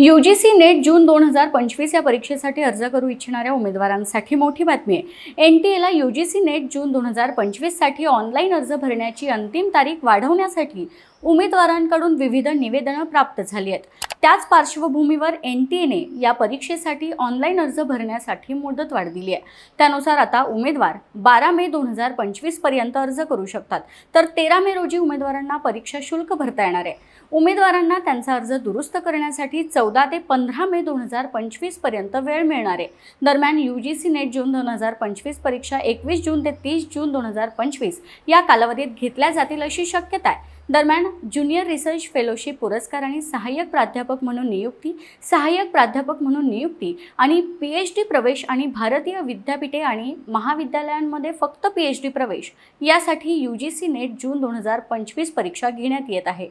U G C NET June दोन हजार पंचवीस या परीक्षेसाठी अर्ज करू इच्छिणाऱ्या उमेदवारांसाठी मोठी बातमी आहे. एन टी एला U G C NET June दोन हजार पंचवीससाठी ऑनलाईन अर्ज भरण्याची अंतिम तारीख वाढवण्यासाठी उमेदवारांकडून विविध निवेदनं प्राप्त झाली आहेत. त्याच पार्श्वभूमीवर एन टी एने या परीक्षेसाठी ऑनलाईन अर्ज भरण्यासाठी मुदत वाढ दिली आहे. त्यानुसार आता उमेदवार बारा मे दोन हजार पंचवीसपर्यंत अर्ज करू शकतात. तर तेरा मे रोजी उमेदवारांना परीक्षा शुल्क भरता येणार आहे. उमेदवारांना त्यांचा अर्ज दुरुस्त करण्यासाठी चौ चौदा ते पंधरा मे दोन हजार पंचवीसपर्यंत वेळ मिळणार आहे. दरम्यान U G C NET June दोन हजार पंचवीस परीक्षा एकवीस जून ते तीस जून दोन हजार पंचवीस या कालावधीत घेतल्या जातील अशी शक्यता आहे. दरम्यान ज्युनियर रिसर्च फेलोशिप पुरस्कार आणि सहाय्यक प्राध्यापक म्हणून नियुक्ती सहाय्यक प्राध्यापक म्हणून नियुक्ती आणि पी एच डी प्रवेश आणि भारतीय विद्यापीठे आणि महाविद्यालयांमध्ये फक्त पी एच डी प्रवेश यासाठी U G C NET June दोन हजार पंचवीस परीक्षा घेण्यात येत आहे.